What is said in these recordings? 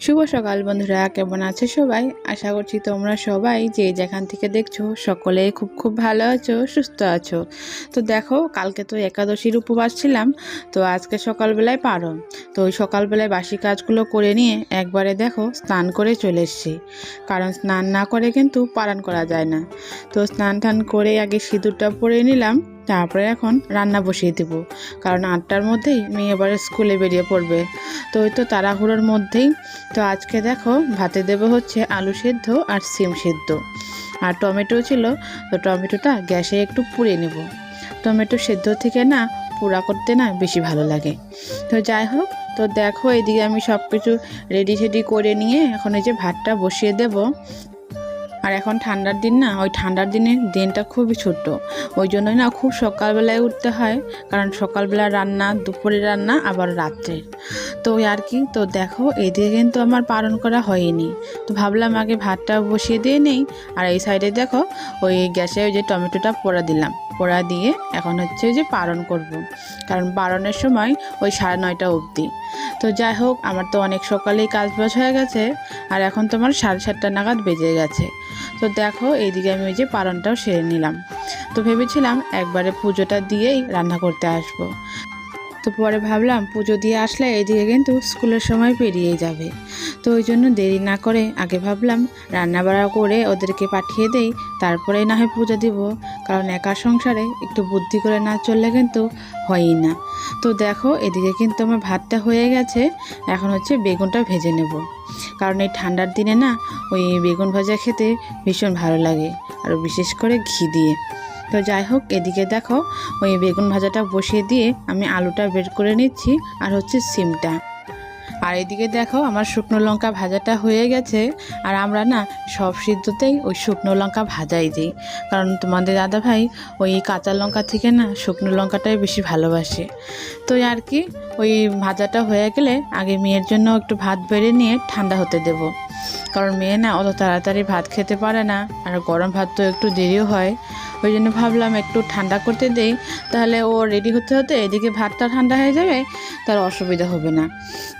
শুভ সকাল বন্ধুরা, কেমন আছে সবাই? আশা করছি তোমরা সবাই যে যেখান থেকে দেখছ সকলে খুব খুব ভালো আছো, সুস্থ আছো। তো দেখো, কালকে তো একাদশীর উপবাস ছিলাম, তো আজকে সকালবেলায় পারো তো ওই সকালবেলায় বাসি কাজগুলো করে নিয়ে একবারে দেখো স্নান করে চলে এসছি। কারণ স্নান না করে কিন্তু পালন করা যায় না। তো স্নান টান করে আগে সিঁদুরটা পরে নিলাম তারপরে এখন রান্না বসিয়ে দেব। কারণ আটটার মধ্যেই মেয়ে এবারে স্কুলে বেরিয়ে পড়বে। তো ওই তো তাড়াহুড়োর মধ্যেই। তো আজকে দেখো ভাতে দেবে হচ্ছে আলু সেদ্ধ আর সিম সেদ্ধ। আর টমেটো ছিল, তো টমেটোটা গ্যাসে একটু পুড়ে নেব। টমেটো সেদ্ধ থেকে না পোড়া করতে না বেশি ভালো লাগে। তো যাই হোক, তো দেখো এদিকে আমি সব কিছু রেডি সেডি করে নিয়ে এখন এই যে ভাতটা বসিয়ে দেব। আর এখন ঠান্ডার দিন না, ওই ঠান্ডার দিনে দিনটা খুবই ছোট ওই জন্যই না খুব সকালবেলায় উঠতে হয়, কারণ সকালবেলা রান্না দুপুরে রান্না, আবার রাত্রে। তো ওই আর কি, তো দেখো, এদিকে কিন্তু আমার পালন করা হয়নি। তো ভাবলাম আগে ভাতটা বসিয়ে দিয়ে নেই, আর এই সাইডে দেখো, ওই গ্যাসে ওই যে টমেটোটা পোড়া দিলাম। পোড়া দিয়ে এখন হচ্ছে যে পালন করব। কারণ পালনের সময় ওই সাড়ে নয়টা অবধি। তো যাই হোক, আমার তো অনেক সকালেই কাজ বাজ হয়ে গেছে, আর এখন তোমার সাড়ে সাতটা নাগাদ বেজে গেছে। তো দেখো, এইদিকে আমি ওই যে পালনটাও সেরে নিলাম। তো ভেবেছিলাম একবারে পুজোটা দিয়েই রান্না করতে আসব। তো পরে ভাবলাম, পুজো দিয়ে আসলে এদিকে কিন্তু স্কুলের সময় পেরিয়ে যাবে। তো ওই জন্য দেরি না করে আগে ভাবলাম, রান্না বাড়া করে ওদেরকে পাঠিয়ে দেই তারপরে না হয় পুজো দিব। কারণ একা সংসারে একটু বুদ্ধি করে না চললে কিন্তু হয়ই না। তো দেখো, এদিকে কিন্তু আমার ভাতটা হয়ে গেছে। এখন হচ্ছে বেগুনটা ভেজে নেব। কারণ এই ঠান্ডার দিনে না ওই বেগুন ভাজা খেতে ভীষণ ভালো লাগে, আর বিশেষ করে ঘি দিয়ে। তো যাই হোক, এদিকে দেখো, ওই বেগুন ভাজাটা বসিয়ে দিয়ে আমি আলুটা বের করে নিচ্ছি, আর হচ্ছে সিমটা। আর এদিকে দেখো, আমার শুকনো লঙ্কা ভাজাটা হয়ে গেছে। আর আমরা না, সব সিদ্ধতেই ওই শুকনো লঙ্কা ভাজাই দিই। কারণ তোমাদের দাদা ভাই ওই কাঁচা লঙ্কা থেকে না, শুকনো লঙ্কাটাই বেশি ভালোবাসে। তো আর কি, ওই ভাজাটা হয়ে গেলে আগে মেয়ের জন্য একটু ভাত বেড়ে নিয়ে ঠান্ডা হতে দেব। কারণ মেয়ে না অত তাড়াতাড়ি ভাত খেতে পারে না, আর গরম ভাত তো একটু দেরিও হয়। ওই জন্য ভাবলাম একটু ঠান্ডা করতে দেই, তাহলে ও রেডি হতে হতে এদিকে ভাতটা ঠান্ডা হয়ে যাবে, তার অসুবিধা হবে না।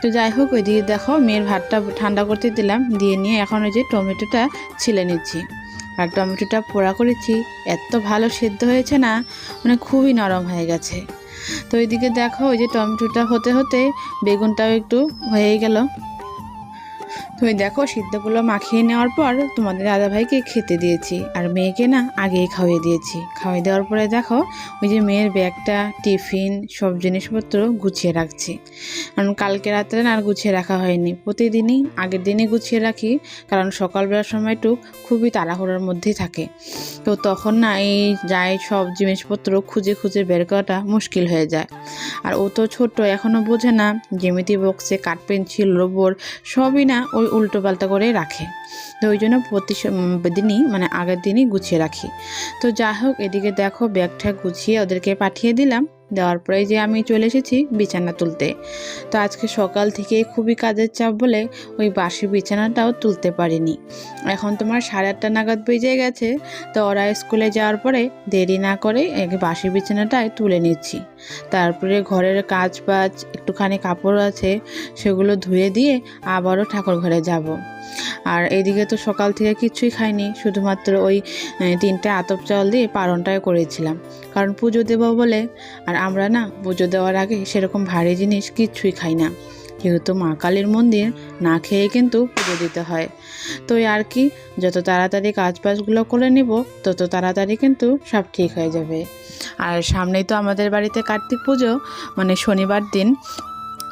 তো যাই হোক, ওইদিকে দেখো মেয়ের ভাতটা ঠান্ডা করতে দিলাম, দিয়ে নিয়ে এখন ওই যে টমেটোটা ছিলে নিচ্ছি। আর টমেটোটা পোড়া করেছি, এত ভালো সেদ্ধ হয়েছে না মানে খুবই নরম হয়ে গেছে। তো ওইদিকে দেখো ওই যে টমেটোটা হতে হতে বেগুনটাও একটু হয়ে গেল। তুমি দেখো সিদ্ধগুলো মাখিয়ে নেওয়ার পর তোমাদের দাদাভাইকে খেতে দিয়েছি, আর মেয়েকে না আগেই খাওয়িয়ে দিয়েছি। খাওয়িয়ে দেওয়ার পরে দেখো ওই যে মেয়ের ব্যাগটা, টিফিন, সব জিনিসপত্র গুছিয়ে রাখছি। কারণ কালকে রাত্রে না আর গুছিয়ে রাখা হয়নি। প্রতিদিনই আগের দিনই গুছিয়ে রাখি, কারণ সকালবেলার সময়টুক খুবই তাড়াহুড়োর মধ্যেই থাকে। তো তখন না এই যায় সব জিনিসপত্র খুঁজে খুঁজে বের করাটা মুশকিল হয়ে যায়। আর ও তো ছোট এখনও বোঝে না। জ্যামিতি বক্সে, কাঠ পেন্সিল রোবর সবই না ওই উল্টো পাল্টা করে রাখে। তো ওই জন্য প্রতি দিনই মানে আগের দিনই গুছিয়ে রাখি। তো যাই হোক, এদিকে দেখো ব্যাগটা গুছিয়ে ওদেরকে পাঠিয়ে দিলাম। দেওয়ার পরে যে আমি চলে এসেছি বিছানা তুলতে। তো আজকে সকাল থেকে খুবই কাজের চাপ বলে ওই বাসি বিছানাটাও তুলতে পারিনি। এখন তোমার সাড়ে আটটা নাগাদ বেজে গেছে, তো ওরা স্কুলে যাওয়ার পরে দেরি না করে বাসি বিছানাটাই তুলে নিচ্ছি। তারপরে ঘরের কাজ বাজ, একটুখানি কাপড় আছে, সেগুলো ধুয়ে দিয়ে আবারও ঠাকুর ঘরে যাব। আর এদিকে তো সকাল থেকে কিচ্ছুই খাইনি, শুধুমাত্র ওই তিনটে আতপ চাল দিয়ে পালনটাই করেছিলাম। কারণ পুজো দেবো বলে, আর আমরা না, পুজো দেওয়ার আগে সেরকম ভারী জিনিস কিচ্ছুই খাই না। যেহেতু মা কালীর মন্দির, না খেয়ে কিন্তু পুজো দিতে হয়। তো আর কি, যত তাড়াতাড়ি কাজ বাজগুলো করে নিব, তত তাড়াতাড়ি কিন্তু সব ঠিক হয়ে যাবে। আর সামনেই তো আমাদের বাড়িতে কার্তিক পুজো মানে শনিবার দিন।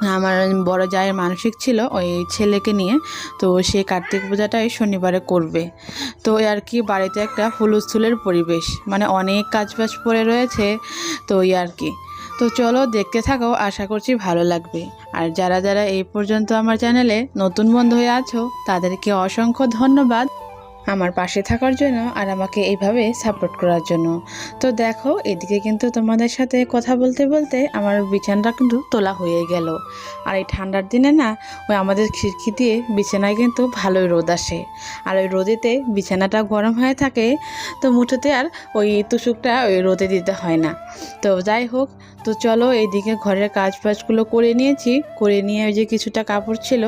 আমার বড় জায়ের মানসিক ছিল, ওই ছেলেকে নিয়ে। তো সে কার্তিক পূজাটাই শনিবারে করবে। তো আর কি, বাড়িতে একটা হুলস্থুলের পরিবেশ। মানে অনেক কাজবাজ পড়ে রয়েছে, তো ওই আর কি। তো চলো দেখতে থাকো, আশা করছি ভালো লাগবে। আর যারা যারা এই পর্যন্ত আমার চ্যানেলে নতুন বন্ধু হয়ে আছো, তাদেরকে অসংখ্য ধন্যবাদ। আমার পাশে থাকার জন্য আর আমাকে এইভাবে সাপোর্ট করার জন্য। তো দেখো, এদিকে কিন্তু তোমাদের সাথে কথা বলতে বলতে আমার বিছানাটা কিন্তু তোলা হয়ে গেল। আর এই ঠান্ডার দিনে না, ওই আমাদের খিড়কি দিয়ে বিছানায় কিন্তু ভালোই রোদ আসে। আর ওই রোদেতে বিছানাটা গরম হয়ে থাকে, তো মুঠোতে আর ওই তুষুকটা ওই রোদে দিতে হয় না। তো যাই হোক তো চলো এইদিকে ঘরের কাজ বাজগুলো করে নিয়েছি। করে নিয়ে ওই যে কিছুটা কাপড় ছিল,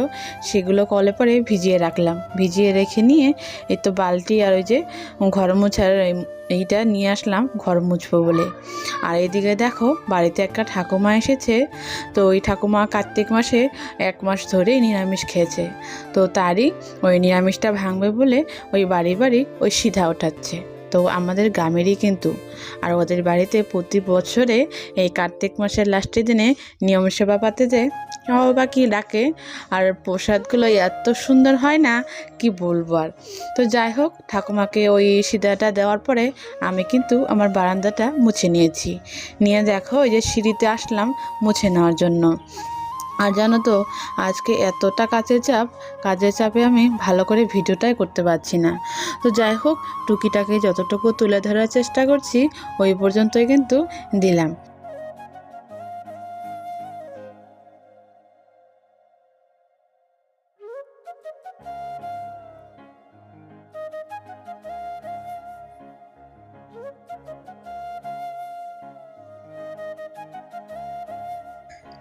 সেগুলো কলে পরে ভিজিয়ে রাখলাম। ভিজিয়ে রেখে নিয়ে এই তো বালতি আর ওই যে ঘর মোছার এইটা নিয়ে আসলাম, ঘর মুছবো বলে। আর এদিকে দেখো, বাড়িতে একটা ঠাকুমা এসেছে। তো ওই ঠাকুমা কার্তিক মাসে এক মাস ধরে নিরামিষ খেয়েছে। তো তারই ওই নিরামিষটা ভাঙবে বলে ওই বাড়ি বাড়ি ওই সিধা ওঠাচ্ছে। তো আমাদের গ্রামেরই কিন্তু। আর ওদের বাড়িতে প্রতি বছরে এই কার্তিক মাসের লাস্টের দিনে নিয়ম সেবা পাতে যে বা কি ডাকে? আর প্রসাদগুলো এত সুন্দর হয় না, কি বলব আর? তো যাই হোক, ঠাকুমাকে ওই সিদাটা দেওয়ার পরে আমি কিন্তু আমার বারান্দাটা মুছে নিয়েছি। নিয়ে দেখো, ওই যে সিঁড়িতে আসলাম মুছে নেওয়ার জন্য। আর জানো তো, আজকে এতটা কাজের চাপ, কাজের চাপে আমি ভালো করে ভিডিওটাই করতে পারছি না। তো যাই হোক, টুকিটাকে যতটুকু তুলে ধরার চেষ্টা করছি, ওই পর্যন্তই কিন্তু দিলাম।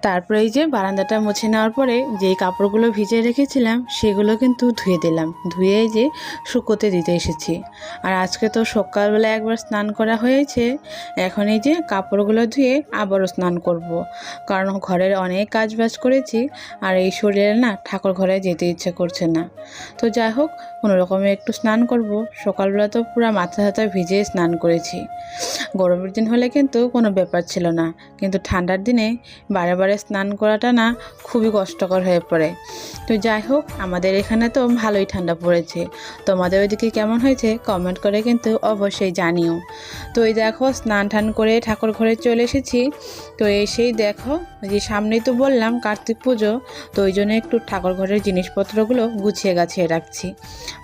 তারপরে এই যে বারান্দাটা মুছে নেওয়ার পরে যেই কাপড়গুলো ভিজে রেখেছিলাম, সেগুলো কিন্তু ধুয়ে দিলাম। ধুয়ে যে শুকোতে দিতে এসেছি। আর আজকে তো সকালবেলা একবার স্নান করা হয়েছে। এখন এই যে কাপড়গুলো ধুয়ে আবারও স্নান করব। কারণ ঘরের অনেক কাজ বাজ করেছি, আর এই শরীরে না ঠাকুর ঘরে যেতে ইচ্ছে করছে না। তো যাই হোক কোনো রকমে একটু স্নান করব। সকালবেলা তো পুরো মাথা হাতা ভিজে স্নান করেছি। গরমের দিন হলে কিন্তু কোনো ব্যাপার ছিল না। কিন্তু ঠান্ডার দিনে বারে বারে স্নান করাটা না খুবই কষ্টকর হয়ে পড়ে। তো যাই হোক, আমাদের এখানে তো ভালোই ঠান্ডা পড়েছে। তোমাদের ওইদিকে কেমন হয়েছে? কমেন্ট করে কিন্তু অবশ্যই জানিও। তো এই দেখো, স্নান টান করে ঠাকুর ঘরে চলে এসেছি। তো এসেই দেখো যে সামনেই তো বললাম কার্তিক পুজো। তো ওই জন্য একটু ঠাকুর ঘরের জিনিসপত্রগুলো গুছিয়ে গাছিয়ে রাখছি।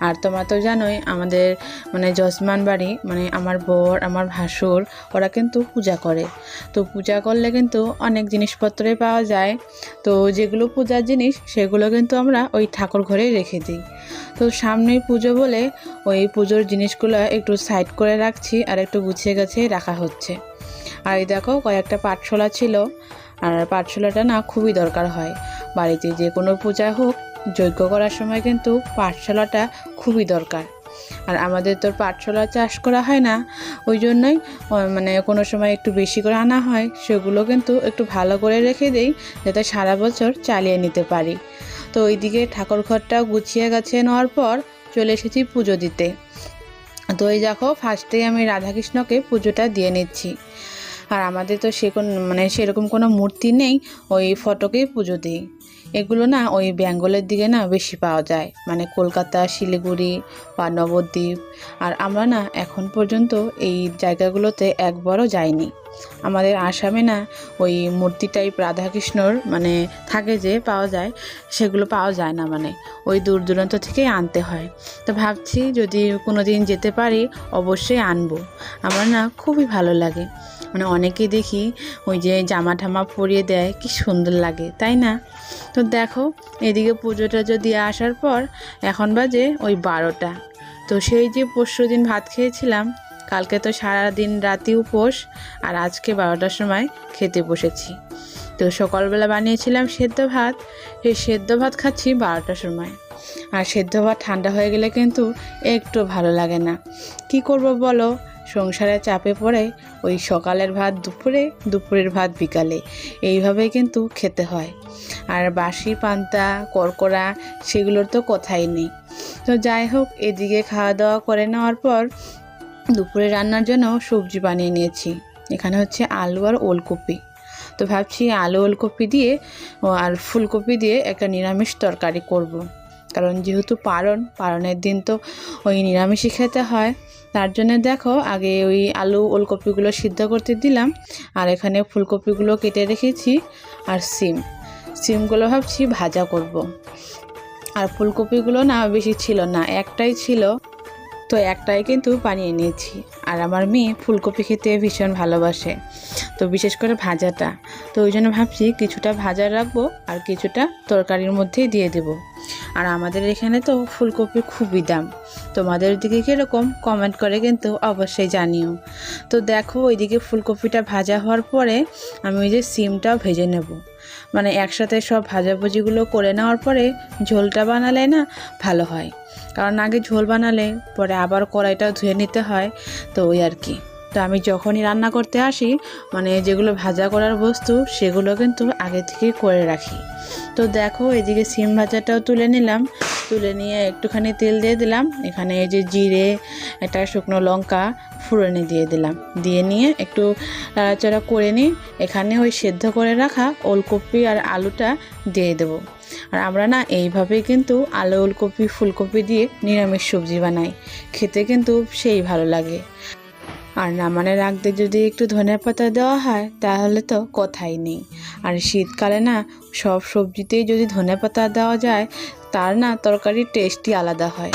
আর তোমরা তো জানোই আমাদের মানে যজমান বাড়ি মানে আমার বর, আমার ভাসুর, ওরা কিন্তু পূজা করে। তো পূজা করলে কিন্তু অনেক জিনিসপত্রে পাওয়া যায়। তো যেগুলো পূজার জিনিস, সেগুলো কিন্তু আমরা ওই ঠাকুর ঘরেই রেখে দিই। তো সামনেই পুজো বলে ওই পুজোর জিনিসগুলো একটু সাইড করে রাখছি আর একটু গুছিয়ে গাছিয়ে রাখা হচ্ছে। আর এই দেখো কয়েকটা পাঠশালা ছিল। আর পাঠশালাটা না খুবই দরকার হয়। বাড়িতে যে কোনো পূজা হোক যজ্ঞ করার সময় কিন্তু পাঠশালাটা খুবই দরকার। আর আমাদের তো পাঠশালা চাষ করা হয় না, ওই জন্যই মানে কোনো সময় একটু বেশি করে আনা হয়, সেগুলো কিন্তু একটু ভালো করে রেখে দেই, যাতে সারা বছর চালিয়ে নিতে পারি। তো ওইদিকে ঠাকুর ঘরটা গুছিয়ে গাছিয়ে নেওয়ার পর চলে এসেছি পুজো দিতে। তো এই দেখো, ফার্স্টেই আমি রাধাকৃষ্ণকে পুজোটা দিয়ে নিচ্ছি। আর আমাদের তো সে কোন মানে সেরকম কোনো মূর্তি নেই, ওই ফটোকেই পুজো দিই। এগুলো না ওই বেঙ্গলের দিকে না বেশি পাওয়া যায়। মানে কলকাতা, শিলিগুড়ি বা নবদ্বীপ। আর আমরা না এখন পর্যন্ত এই জায়গাগুলোতে একবারও যাইনি। আমাদের আসামে না ওই মূর্তি টাইপ রাধাকৃষ্ণর মানে থাকে যে পাওয়া যায়, সেগুলো পাওয়া যায় না মানে। ওই দূর দূরান্ত থেকেই আনতে হয়। তো ভাবছি যদি কোনো দিন যেতে পারি, অবশ্যই আনব। আমার না খুবই ভালো লাগে। মানে অনেকে দেখি ওই যে জামা ঠামা পরিয়ে দেয়, কি সুন্দর লাগে, তাই না? তো দেখো, এদিকে পুজো টুজো দিয়ে আসার পর এখন বাজে ওই বারোটা। তো সেই যে পরশু দিন ভাত খেয়েছিলাম, কালকে তো সারা দিন রাতি উপোস, আর আজকে বারোটার সময় খেতে বসেছি। তো সকালবেলা বানিয়েছিলাম সেদ্ধ ভাত, সেই সেদ্ধ ভাত খাচ্ছি বারোটার সময়। আর সেদ্ধ ভাত ঠান্ডা হয়ে গেলে কিন্তু একটু ভালো লাগে না। কি করব বলো? সংসারে চাপে পড়ে ওই সকালের ভাত দুপুরে, দুপুরের ভাত বিকালে। এইভাবেই কিন্তু খেতে হয়। আর বাসি পান্তা কড়কড়া সেগুলোর তো কথাই নেই। তো যাই হোক, এদিকে খাওয়া দাওয়া করে নেওয়ার পর দুপুরে রান্নার জন্য সবজি বানিয়ে নিয়েছি। এখানে হচ্ছে আলু আর ওলকপি। তো ভাবছি আলু, ওলকপি দিয়ে আর ফুলকপি দিয়ে একটা নিরামিষ তরকারি করব। কারণ যেহেতু পারণ, পারণের দিন তো ওই নিরামিষই খেতে হয়। তার জন্য দেখো, আগে ওই আলু ওলকপিগুলো সিদ্ধ করতে দিলাম, আর এখানে ফুলকপিগুলো কেটে রেখেছি, আর সিম। সিমগুলো ভাবছি ভাজা করব। আর ফুলকপিগুলো না বেশি ছিল না, একটাই ছিল, তো একটাই কিন্তু বানিয়ে নিয়েছি। আর আমার মেয়ে ফুলকপি খেতে ভীষণ ভালোবাসে, তো বিশেষ করে ভাজাটা। তো ওই জন্য ভাবছি কিছুটা ভাজা রাখব, আর কিছুটা তরকারির মধ্যেই দিয়ে দেব। আর আমাদের এখানে তো ফুলকপি খুবই দাম তোমাদের দিকে কীরকম? কমেন্ট করে কিন্তু অবশ্যই জানিও। তো দেখো, ওইদিকে ফুলকপিটা ভাজা হওয়ার পরে আমি ওই যে সিমটাও ভেজে নেব। মানে একসাথে সব ভাজাভুজিগুলো করে নেওয়ার পরে ঝোলটা বানালে না ভালো হয়। কারণ আগে ঝোল বানালে পরে আবার কড়াইটাও ধুয়ে নিতে হয়, তো ওই আর কি। তো আমি যখনই রান্না করতে আসি মানে যেগুলো ভাজা করার বস্তু, সেগুলো কিন্তু আগে থেকে করে রাখি। তো দেখো এদিকে সিম ভাজাটাও তুলে নিলাম। তুলে নিয়ে একটুখানি তেল দিয়ে দিলাম। এখানে এই যে জিরে, একটা শুকনো লঙ্কা ফুরনে দিয়ে দিলাম। দিয়ে নিয়ে একটু নাড়াচাড়া করে নিই এখানে ওই সেদ্ধ করে রাখা ওলকপি আর আলুটা দিয়ে দেবো। আর আমরা না এইভাবেই কিন্তু আলু, ওলকপি, ফুলকপি দিয়ে নিরামিষ সবজি বানাই। খেতে কিন্তু সেই ভালো লাগে। আর নামানের রাখতে যদি একটু ধনে পাতা দেওয়া হয়, তাহলে তো কথাই নেই। আর শীতকালে না, সব সবজিতেই যদি ধনে পাতা দেওয়া যায়, তার না তরকারির টেস্টই আলাদা হয়।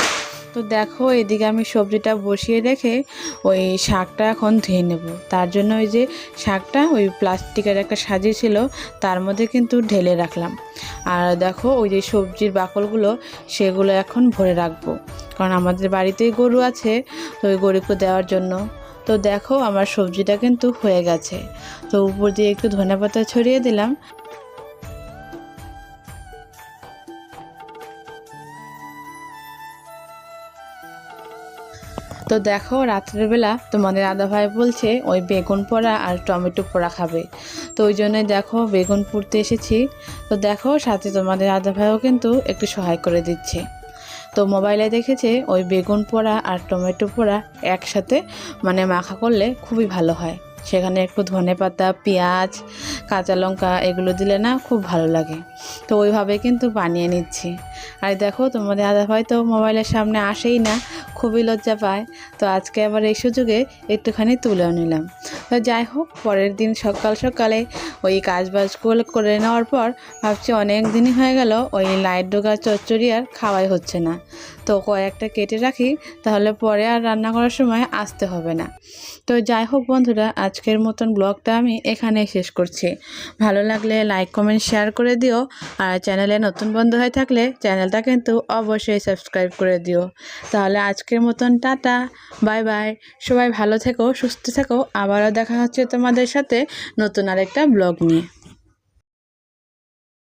তো দেখো, এদিকে আমি সবজিটা বসিয়ে রেখে ওই শাকটা এখন ধুয়ে নেব। তার জন্য ওই যে শাকটা, ওই প্লাস্টিকের একটা সাজি ছিল, তার মধ্যে কিন্তু ঢেলে রাখলাম। আর দেখো, ওই যে সবজির বাকলগুলো, সেগুলো এখন ভরে রাখব। কারণ আমাদের বাড়িতেই গরু আছে, তো ওই গরুকে দেওয়ার জন্য। তো দেখো আমার সবজিটা কিন্তু হয়ে গেছে। তো উপর দিয়ে একটু ধনে পাতা ছড়িয়ে দিলাম। তো দেখো রাত্রের বেলা তোমাদের দাদা ভাই বলছে ওই বেগুন পোড়া আর টমেটো পোড়া খাবে। তো ওই জন্যই দেখো বেগুন পুড়তে এসেছি। তো দেখো সাথে তোমাদের দাদা ভাইও কিন্তু একটু সহায় করে দিচ্ছে। তো মোবাইলে দেখেছে ওই বেগুন পোড়া আর টমেটো পোড়া একসাথে মানে মাখা করলে খুবই ভালো হয়। সেখানে একটু ধনে পাতা, পেঁয়াজ, কাঁচা লঙ্কা এগুলো দিলে না খুব ভালো লাগে। তো ওইভাবে কিন্তু বানিয়ে নিচ্ছি। আর দেখো, তোমাদের দাদা ভাই তো মোবাইলের সামনে আসেই না, খুবই লজ্জা পায়। তো আজকে আবার এই সুযোগে একটুখানি তুলেও নিলাম। তো যাই হোক, পরের দিন সকাল সকালে ওই কাজ বাজগুলো করে নেওয়ার পর ভাবছি অনেক দিনই হয়ে গেল, ওই লাইট ডোগা চচ্চড়ি আর খাওয়াই হচ্ছে না। তো কয়েকটা কেটে রাখি, তাহলে পরে আর রান্না করার সময় আসতে হবে না। তো যাই হোক বন্ধুরা, আজকের মতন ব্লগটা আমি এখানেই শেষ করছি। ভালো লাগলে লাইক, কমেন্ট, শেয়ার করে দিও। আর চ্যানেলে নতুন বন্ধু হয়ে থাকলে চ্যানেলটা কিন্তু অবশ্যই সাবস্ক্রাইব করে দিও। তাহলে আজকের মতন টাটা, বাই বাই। সবাই ভালো থেকো, সুস্থ থেকো। আবারও দেখা হচ্ছে তোমাদের সাথে নতুন আরেকটা ব্লগ নিয়ে।